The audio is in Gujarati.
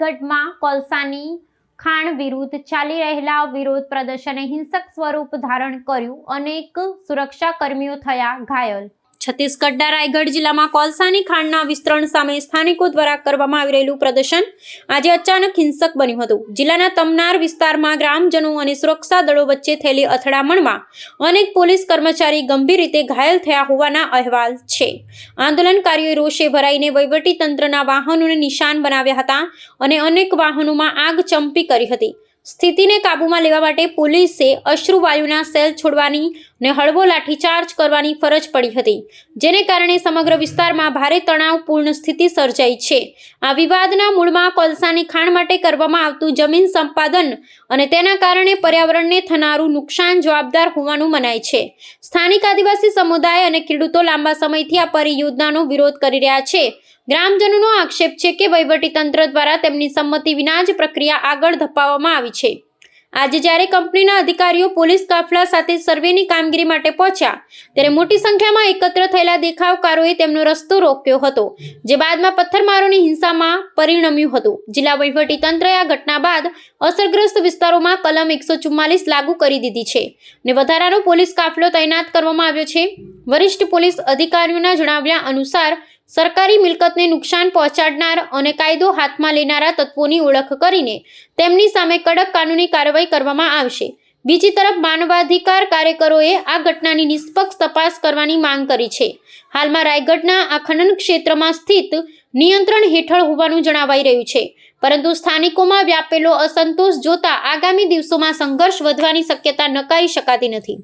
છત્તીસગઢમાં કોલસાની ખાણ વિરુદ્ધ ચાલી રહેલા વિરોધ પ્રદર્શને હિંસક સ્વરૂપ ધારણ કર્યું. અનેક સુરક્ષા કર્મીઓ થયા ઘાયલ. છત્તીસગઢના રાયગઢ જિલ્લામાં કોલસાની ખાણના વિસ્તરણ સામે સ્થાનિકો દ્વારા કરવામાં આવી રહેલું પ્રદર્શન આજે અચાનક હિંસક બન્યું હતું. જિલ્લાના તમનાર વિસ્તારમાં ગ્રામજનો અને સુરક્ષા દળો વચ્ચે થયેલી અથડામણમાં અનેક પોલીસ કર્મચારી ગંભીર રીતે ઘાયલ થયા હોવાના અહેવાલ છે. આંદોલનકારીઓએ રોષે ભરાઈને તંત્રના વાહનોને નિશાન બનાવ્યા હતા અને અનેક વાહનોમાં આગ ચંપી કરી હતી. સ્થિતિને કાબૂમાં લેવા માટે પોલીસે અશ્રુવાયુના સેલ છોડવાની અને હળવો લાઠીચાર્જ કરવાની ફરજ પડી હતી, જેને કારણે સમગ્ર વિસ્તારમાં ભારે તણાવપૂર્ણ સ્થિતિ સર્જાઈ છે. આ વિવાદના મૂળમાં કોલસાની ખાણ માટે કરવામાં આવતું જમીન સંપાદન અને તેના કારણે પર્યાવરણને થનારું નુકસાન જવાબદાર હોવાનું મનાય છે. સ્થાનિક આદિવાસી સમુદાય અને ખેડૂતો લાંબા સમયથી આ પરિયોજનાનો વિરોધ કરી રહ્યા છે. ગ્રામજનોનો આક્ષેપ છે કે વહીવટીતંત્ર દ્વારા તેમની સંમતિ વિના જ પ્રક્રિયા આગળ ધપાવવામાં આવી છે. આજે જ્યારે કંપનીના અધિકારીઓ પોલીસ કાફલા સાથે સર્વેની કામગીરી માટે પહોંચ્યા, ત્યારે મોટી સંખ્યામાં એકત્ર થયેલા દેખાવકારોએ તેમનો રસ્તો રોક્યો હતો, જે બાદમાં પથ્થરમારોની હિંસામાં પરિણમ્યું હતું. જિલ્લા તંત્રએ આ ઘટના બાદ અસરગ્રસ્ત વિસ્તારોમાં કલમ એકસો ચુમ્માલીસ લાગુ કરી દીધી છે અને વધારાનો પોલીસ કાફલો તૈનાત કરવામાં આવ્યો છે. વરિષ્ઠ પોલીસ અધિકારીઓના જણાવ્યા અનુસાર સરકારી મિલકતને નુકસાન પહોંચાડનાર અને કાયદો હાથમાં લેનારા તત્વોની ઓળખ કરીને તેમની સામે કડક કાનૂની કાર્યવાહી કરવામાં આવશે. બીજી તરફ, માનવાધિકાર કાર્યકરોએ આ ઘટનાની નિષ્પક્ષ તપાસ કરવાની માંગ કરી છે. હાલમાં રાયગઢના આ ખનન ક્ષેત્રમાં સ્થિત નિયંત્રણ હેઠળ હોવાનું જણાવાઈ રહ્યું છે. પરંતુ સ્થાનિકોમાં વ્યાપેલો અસંતોષ જોતા આગામી દિવસોમાં સંઘર્ષ વધવાની શક્યતા નકારી શકાતી નથી.